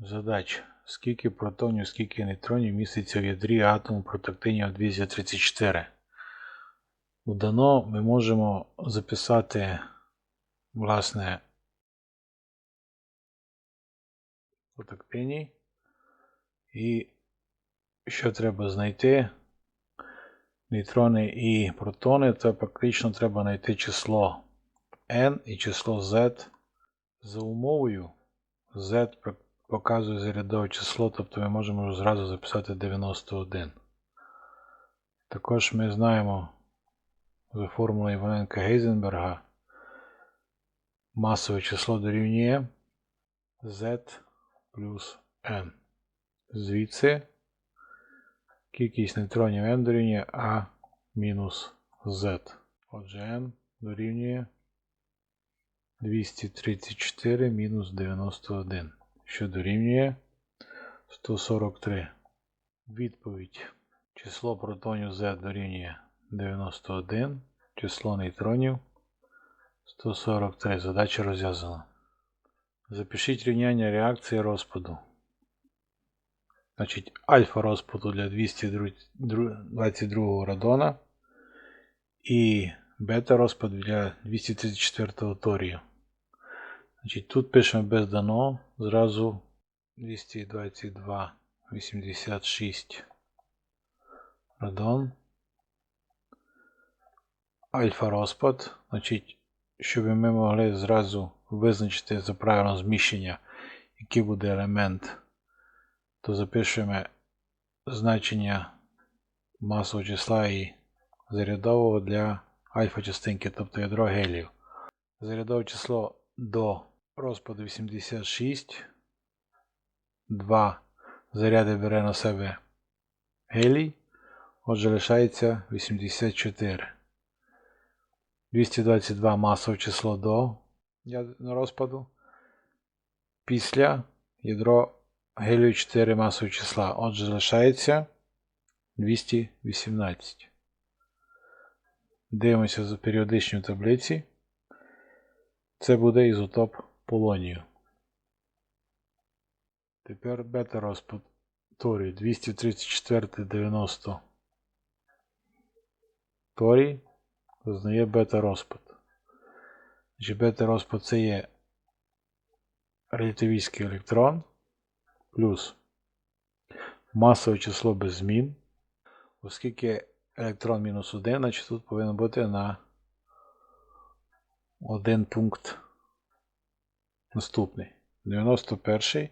Задач. Скільки протонів, скільки нейтронів міститься в ядрі атому протактинія 234. У дано ми можемо записати, власне, протактиній. І що треба знайти? Нейтрони і протони, то фактично треба знайти число n і число z за умовою. z пр- показує зарядове число, тобто ми можемо зразу записати 91. Також ми знаємо за формулою Іваненка Гейзенберга масове число дорівнює z плюс n. Звідси кількість нейтронів n дорівнює a мінус z. Отже, n дорівнює 234 мінус 91, що дорівнює 143. Відповідь. Число протонів Z дорівнює 91, число нейтронів 143. Задача розв'язана. Запишіть рівняння реакції розпаду. Значить, альфа розпаду для 222 радона і бета розпад для 234 торію. Значить, тут пишемо без дано, зразу 222, 86 радон. Альфа розпад. Значить, щоб ми могли зразу визначити за правилом зміщення, який буде елемент, то запишемо значення масового числа і зарядового для альфа частинки, тобто ядро гелію. Зарядове число до розпаду 86. 2 заряди бере на себе гелій. Отже, лишається 84. 222 масове число до розпаду. Після ядро гелію 4 масове числа. Отже, залишається 218. Дивимося за періодичною таблиці. Це буде ізотоп полонію. Тепер бета розпад торій 234 90 торій зазнає бета розпад. Бета розпад це є релятивістський електрон плюс масове число без змін. Оскільки електрон мінус 1, значить тут повинен бути на один пункт наступний. 91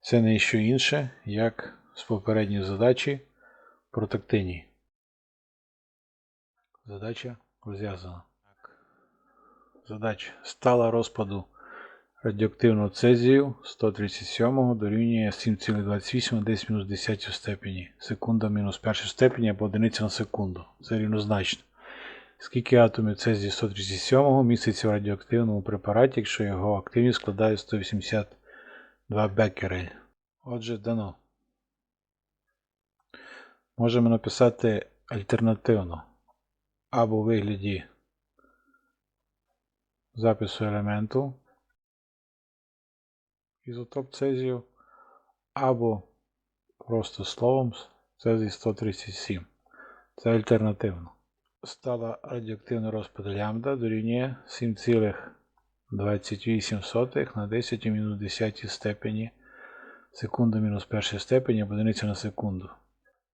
це не що інше, як з попередньої задачі протактинії. Задача розв'язана. Задача стала розпаду радіоактивного цезію 137 дорівнює 7,28 на 10 мінус 10 степені. Секунда мінус першої степені або одиниця на секунду. Це рівнозначно. Скільки атомів цезію 137 міститься в радіоактивному препараті, якщо його активність складає 182 бекерель. Отже, дано. Можемо написати альтернативно. Або у вигляді запису елементу ізотоп цезію, або просто словом цезій 137. Це альтернативно. Стала радіоактивний розпад лямбда дорівнює 7,28 на 10 мінус 10 степені секунда мінус першої степені або одиниця на секунду.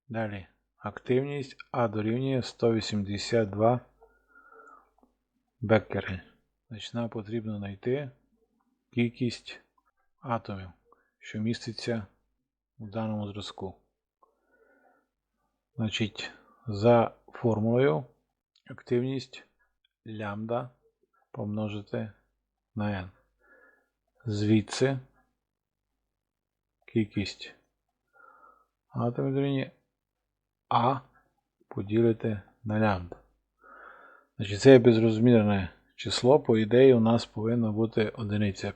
Далі активність А дорівнює 182 беккерель. Значить, нам потрібно знайти кількість атомів, що міститься у даному зразку. Значить, за формулою активність лямбда помножити на n. Звідси кількість атомів дорівнює А поділити на лямбда. Значить, це безрозмірне число, по ідеї, у нас повинна бути одиниця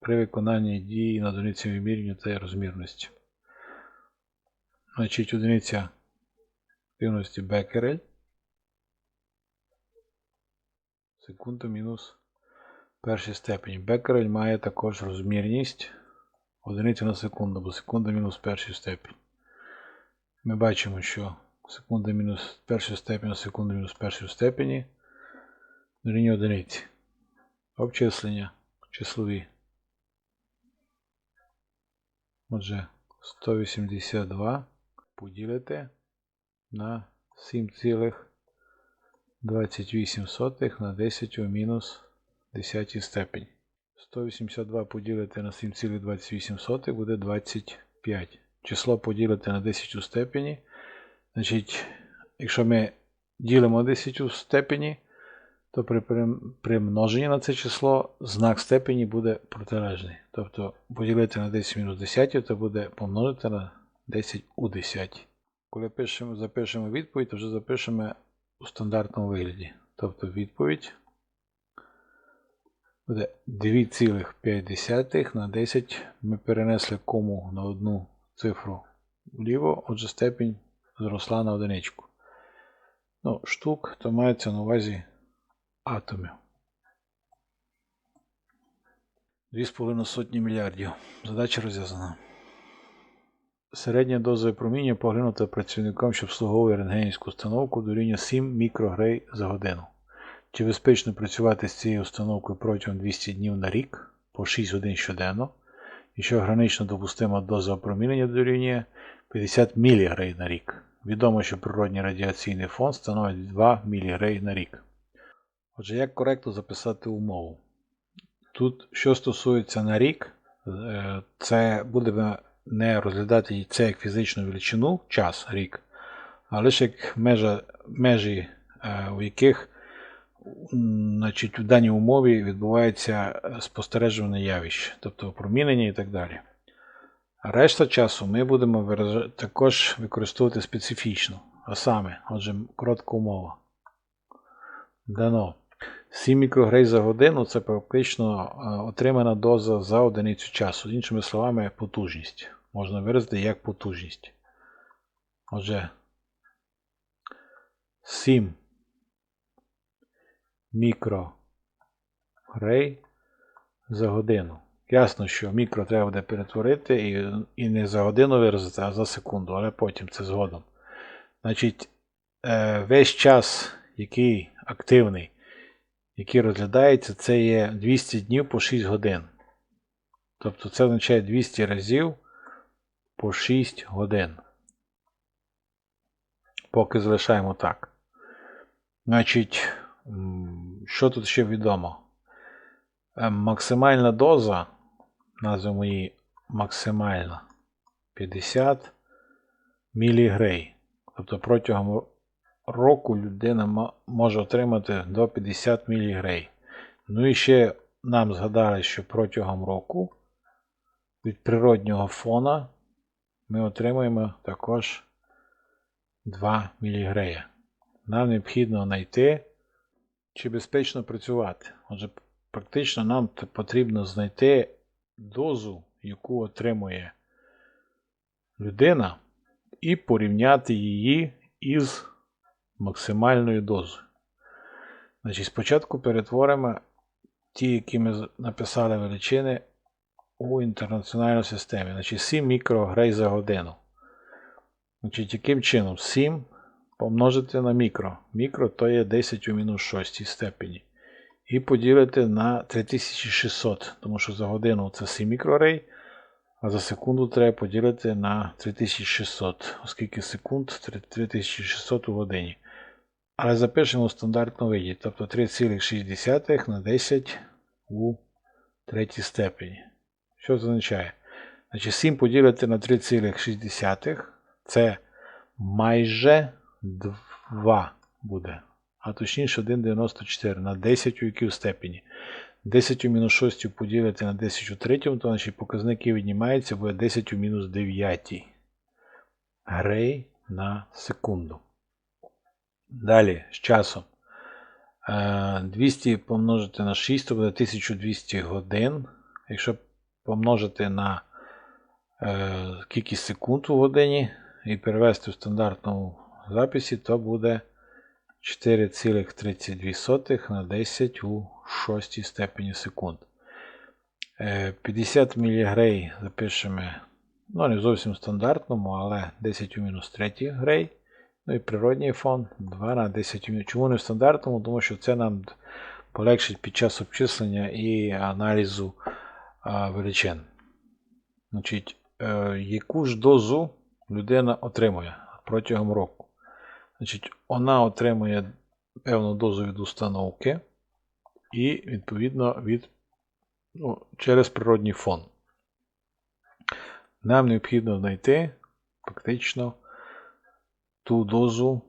при виконанні дії на одиниці вимірювання та розмірності. Значить, одиниця активності бекерель. Секунда мінус першій степені. Бекерель має також розмірність одиницю на секунду, бо секунда мінус перший степінь. Ми бачимо, що секунда мінус перший степінь на секунду мінус перший степені дорівнює одиниці. Обчислення числові. Отже, 182 поділити на 7,28 на 10 у мінус 10 степень. 182 поділити на 7,28 буде 25. Число поділити на 10 у степені. Значить, якщо ми ділимо 10 у степені, то при множенні на це число знак степені буде протилежний. Тобто поділити на 10 мінус 10, то буде помножити на 10 у 10. Коли пишемо, запишемо відповідь, то вже запишемо у стандартному вигляді. Тобто відповідь буде 2,5 на 10. Ми перенесли кому на одну цифру вліво, отже степінь зросла на одиничку. Ну, штук, то мається на увазі атомів. 2,5 сотні мільярдів. Задача розв'язана. Середня доза проміння поглинута працівником, що обслуговує рентгенівську установку дорівнює 7 мікрогрей за годину. Чи безпечно працювати з цією установкою протягом 200 днів на рік по 6 годин щоденно, і що гранично допустима доза опромінення дорівнює 50 мілігрей на рік. Відомо, що природній радіаційний фон становить 2 мілігрей на рік. Отже, як коректно записати умову? Тут, що стосується на рік, е, це будемо не розглядати це як фізичну величину, час рік, а лише як межа, межі, е, у яких значить, в даній умові відбувається спостережуване явище, тобто опромінення і так далі. Решта часу ми будемо також використовувати специфічно. А саме, отже, коротка умова. Дано. 7 мікрогрей за годину це практично отримана доза за одиницю часу. Іншими словами, потужність. Можна виразити як потужність. Отже, 7 мікрогрей за годину. Ясно, що мікро треба буде перетворити і і не за годину виразити, а за секунду, але потім це згодом. Значить, е, весь час, який активний, який розглядається, це є 200 днів по 6 годин. Тобто це означає 200 разів по 6 годин. Поки залишаємо так. Значить, що тут ще відомо? Е, максимальна доза, назвемо її максимальна 50 мілігрей. Тобто протягом року людина може отримати до 50 мілігрей. Ну і ще нам згадали, що протягом року від природнього фона ми отримуємо також 2 мілігрея. Нам необхідно знайти, чи безпечно працювати. Отже, практично нам потрібно знайти дозу, яку отримує людина, і порівняти її із максимальною дозою. Значить, Спочатку перетворимо ті, які ми написали величини у інтернаціональну системі. Значить, 7 мікрогрей за годину. Значить, Яким чином? 7 помножити на мікро. Мікро то є 10 у мінус 6 степені. І поділити на 3600, тому що за годину це 7 мікрорей, а за секунду треба поділити на 3600, оскільки секунд 3600 у годині. Але запишемо у стандартному виді, тобто 3,6 на 10 у третій степені. Що це означає? Значить, 7 поділити на 3,6 це майже 2 буде. А точніше 1,94 на 10 у степені. 10 у мінус 6 поділити на 10 у третьому, то наші показники віднімаються, буде 10 у мінус 9 грей на секунду. Далі, з часом. 200 помножити на 6, то буде 1200 годин. Якщо помножити на е, кількість секунд у годині і перевести в стандартному записі, то буде 4,32 на 10 у 6 степені секунд. Е, 50 мілігрей запишемо, ну не зовсім стандартному, але 10 у мінус 3 грей. Ну і природній фон 2 на 10 у. Чому не в стандартному? Тому що це нам полегшить під час обчислення і аналізу величин. Значить, е, яку ж дозу людина отримує протягом року? Значить, Вона отримує певну дозу від установки і, відповідно, від, ну, через природній фон. Нам необхідно знайти фактично ту дозу,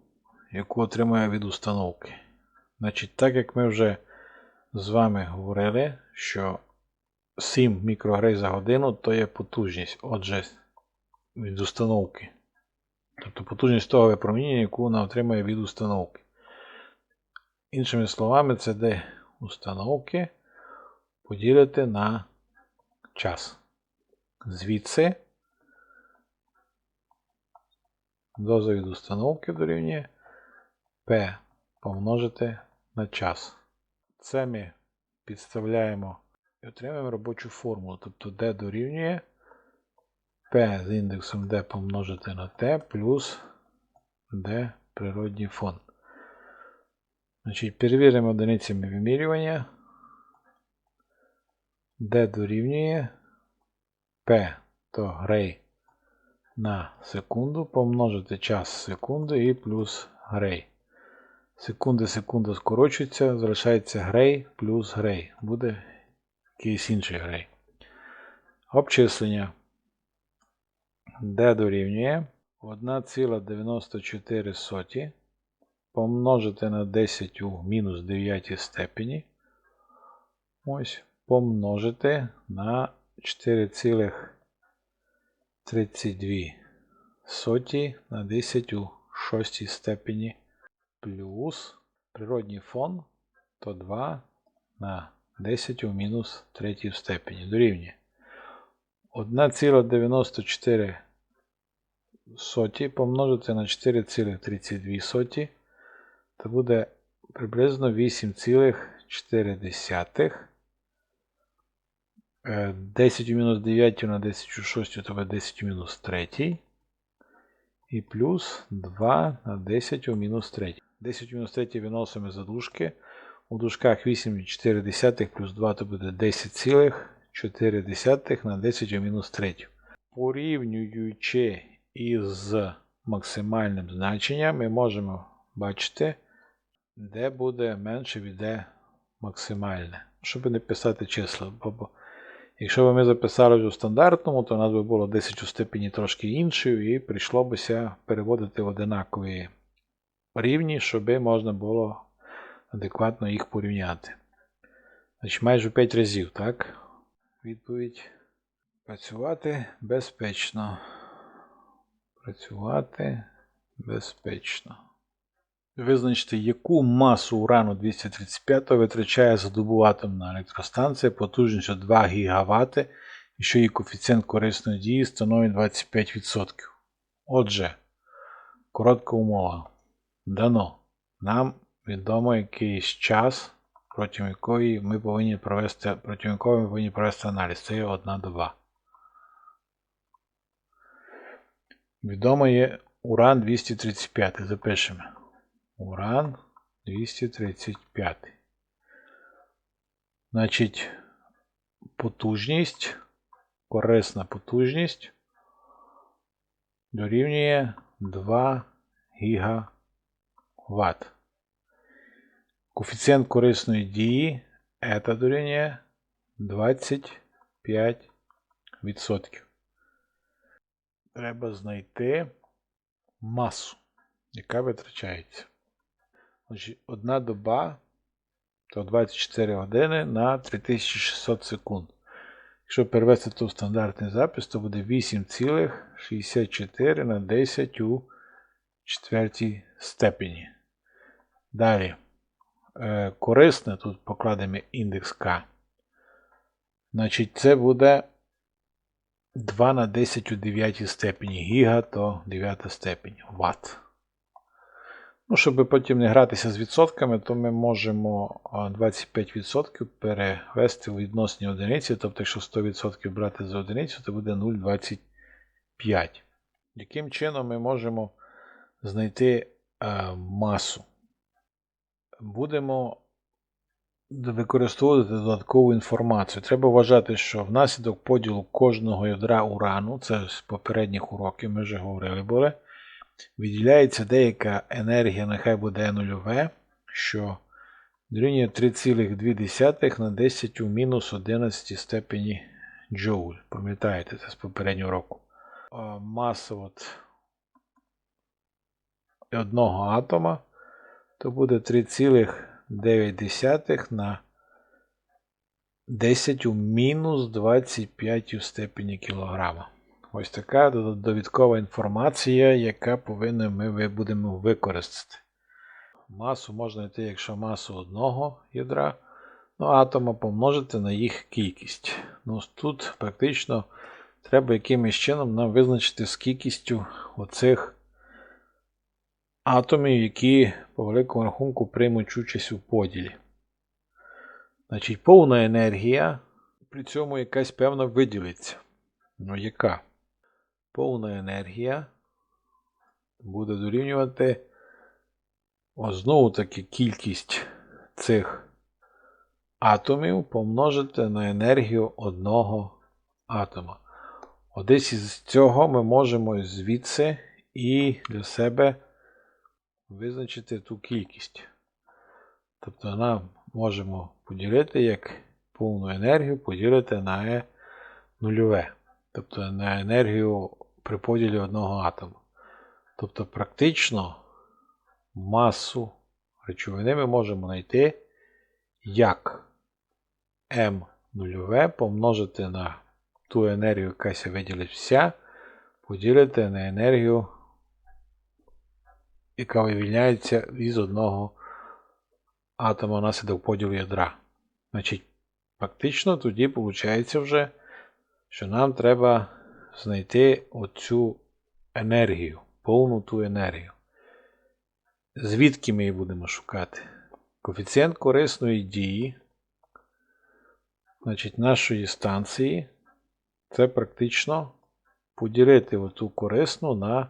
яку отримує від установки. Значить, так як ми вже з вами говорили, що 7 мікрогрей за годину то є потужність, отже, від установки. Тобто потужність того випромінення, яку вона отримує від установки. Іншими словами, це де установки поділити на час. Звідси доза від установки дорівнює P помножити на час. Це ми підставляємо і отримаємо робочу формулу. Тобто D дорівнює P з індексом D помножити на T плюс D природній фон. Значить, Перевіримо одиницями вимірювання. D дорівнює P то грей на секунду помножити час секунди і плюс грей. Секунди, секунда скорочується, залишається грей плюс грей. Буде якийсь інший грей. Обчислення. D дорівнює 1,94 помножити на 10 у мінус 9 степені. Ось, помножити на 4,32 соті на 10 у 6 степені плюс природній фон то 2 на 10 у мінус 3 степені. Дорівнює 1,94 соті помножити на 4,32 соті, то буде приблизно 8,4. 10 у мінус 9 на 10 у 6 то буде 10 у мінус 3. І плюс 2 на 10 у мінус 3. 10 у мінус 3 виносимо за дужки. У дужках 8,4 плюс 2 то буде 10,4 на 10 у мінус 3. Порівнюючи із максимальним значенням, ми можемо бачити, де буде менше від де максимальне. Щоб не писати числа. Бо Якщо б ми записали у стандартному, то у нас би було 10 у степені трошки іншою, і прийшло бися переводити в одинакові рівні, щоб можна було адекватно їх порівняти. Значить, майже 5 разів, так? Відповідь. Працювати безпечно. Працювати безпечно. Визначити, яку масу урану 235 витрачає за добу атомна електростанція потужністю 2 ГВт, і що її коефіцієнт корисної дії становить 25%. Отже, коротка умова. Дано. Нам відомо якийсь час, протягом якої ми повинні провести протягом якого ми повинні провести аналіз. Це є одна доба. Відомо є уран 235. Запишемо. Уран 235. Значить, потужність, корисна потужність дорівнює 2 ГВт. Коефіцієнт корисної дії це дорівнює 25%. Треба знайти масу, яка витрачається. Одна доба то 24 години на 3600 секунд. Якщо перевести то в стандартний запис, то буде 8,64 на 10 у четвертій степені. Далі. Е, корисне, тут покладемо індекс К. Значить, це буде 2 на 10 у 9 степені. Гіга то 9 степень. Ватт. Ну, щоб потім не гратися з відсотками, то ми можемо 25% перевести у відносні одиниці. Тобто, якщо 100% брати за одиницю, то буде 0,25. Яким чином ми можемо знайти е, масу? Будемо використовувати додаткову інформацію. Треба вважати, що внаслідок поділу кожного ядра урану, це з попередніх уроків, ми вже говорили були, виділяється деяка енергія, нехай буде нульове, що дорівнює 3,2 на 10 у мінус 11 степені джоуль. Пам'ятаєте, це з попереднього року. Маса от одного атома, то буде 3,9 на 10 у мінус 25 у степені кілограма. Ось така довідкова інформація, яка повинна ми будемо використати. Масу можна знайти, якщо масу одного ядра, ну, атома помножити на їх кількість. Ну, Тут практично треба якимось чином нам визначити з кількістю оцих атомів, які по великому рахунку приймуть участь у поділі. Значить, повна енергія, при цьому якась певна виділиться. Ну, яка? Повна енергія буде дорівнювати о, знову таки кількість цих атомів помножити на енергію одного атома. Одесь із цього ми можемо звідси і для себе визначити ту кількість. Тобто нам можемо поділити як повну енергію поділити на Е нульове. Тобто на енергію при поділі одного атому. Тобто, практично масу речовини ми можемо знайти як М нульове помножити на ту енергію, яка виділить вся, поділити на енергію, яка вивільняється із одного атома наслідок поділу ядра. Значить, фактично тоді виходить вже, що нам треба знайти оцю енергію, повну ту енергію. Звідки ми її будемо шукати? Коефіцієнт корисної дії значить, нашої станції це практично поділити оту корисну на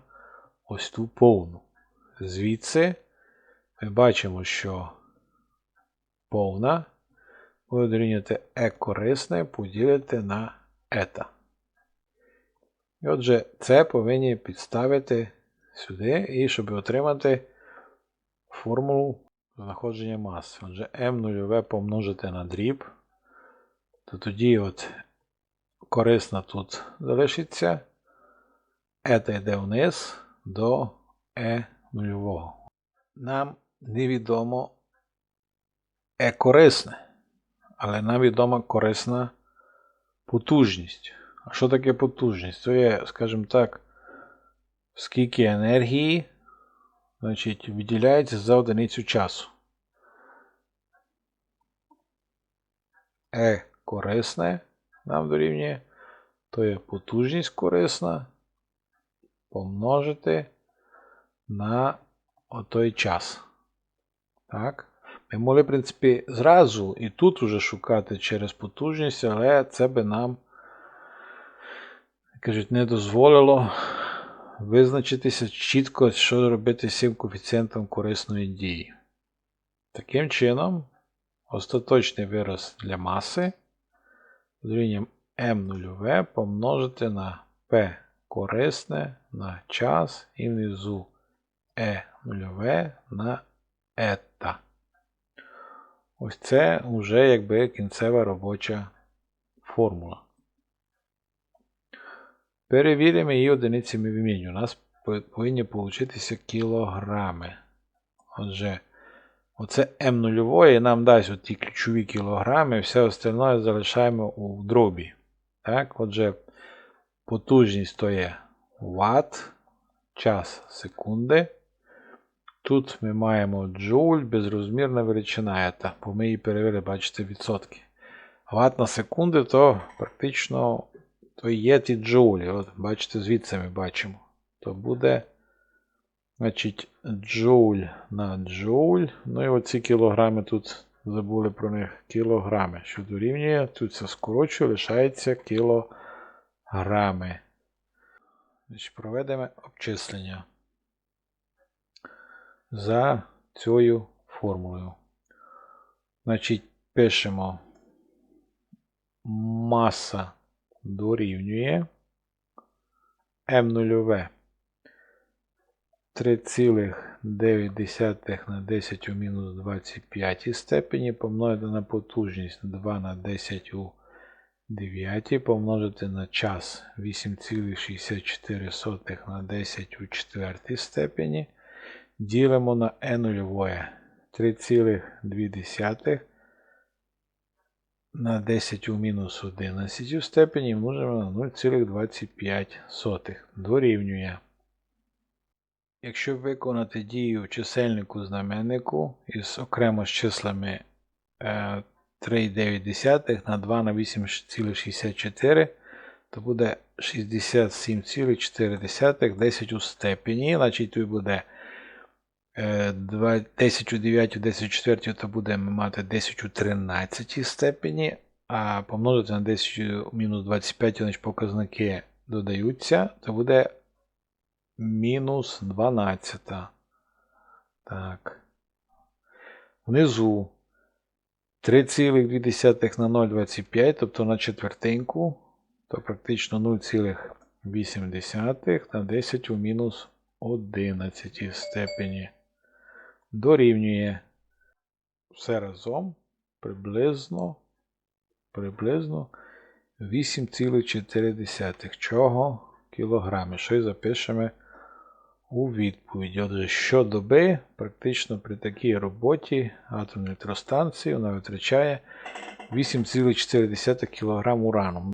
ось ту повну. Звідси ми бачимо, що повна буде дорівнювати е корисне поділити на ета. І отже, це повинні підставити сюди, і щоб отримати формулу знаходження маси. Отже, М0 помножити на дріб, то тоді от корисна тут залишиться. Ета йде вниз до Е0. Нам невідомо Е корисне, але нам відома корисна потужність. А що таке потужність? Це є, скажімо так, скільки енергії значить, виділяється за одиницю часу. Е корисне нам дорівнює, то є потужність корисна помножити на отой час. Так? Ми могли, в принципі, зразу і тут уже шукати через потужність, але це би нам кажуть, не дозволило визначитися чітко, що робити з цим коефіцієнтом корисної дії. Таким чином, остаточний вираз для маси рівнем m0 помножити на P корисне на час і внизу E0 на ета. Ось це вже якби кінцева робоча формула. Перевіримо її одиницями виміння. У нас повинні получитися кілограми. Отже, оце М0 і нам дасть ті ключові кілограми, все остальне залишаємо у дробі. Так, Отже, потужність то є Вт, час секунди. Тут ми маємо джоуль, безрозмірна величина, ета, бо ми її перевели, бачите, відсотки. Ват на секунди, то практично то є ті джоулі. От, Бачите, звідси ми бачимо. То буде Значить, джоуль на джоуль. Ну і оці кілограми тут забули про них. Кілограми. Що дорівнює, тут це скорочує, лишається кілограми. Значить, проведемо обчислення за цією формулою. Значить, пишемо маса дорівнює М0В 3,9 на 10 у мінус 25 степені помножити на потужність 2 на 10 у 9 помножити на час 8,64 на 10 у 4 степені. Ділимо на n0 3,2 на 10 у мінус 11 степені множимо на 0,25 дорівнює. Якщо виконати дію чисельнику знаменнику із окремо з числами е, 3,9 на 2 на 8,64, то буде 67,4 10 у степені. Значить, тут буде е, 10 у 9, 10 у 4, то будемо мати 10 у 13 степені, а помножити на 10 у мінус 25, значить показники додаються, то буде мінус 12. Так. Внизу 3,2 на 0,25, тобто на четвертинку, то практично 0,8 на 10 у мінус 11 степені. Дорівнює все разом приблизно, приблизно 8,4 чого кілограми. Що й запишемо у відповіді. Отже, щодоби, практично при такій роботі атомної електростанції вона витрачає 8,4 кг урану.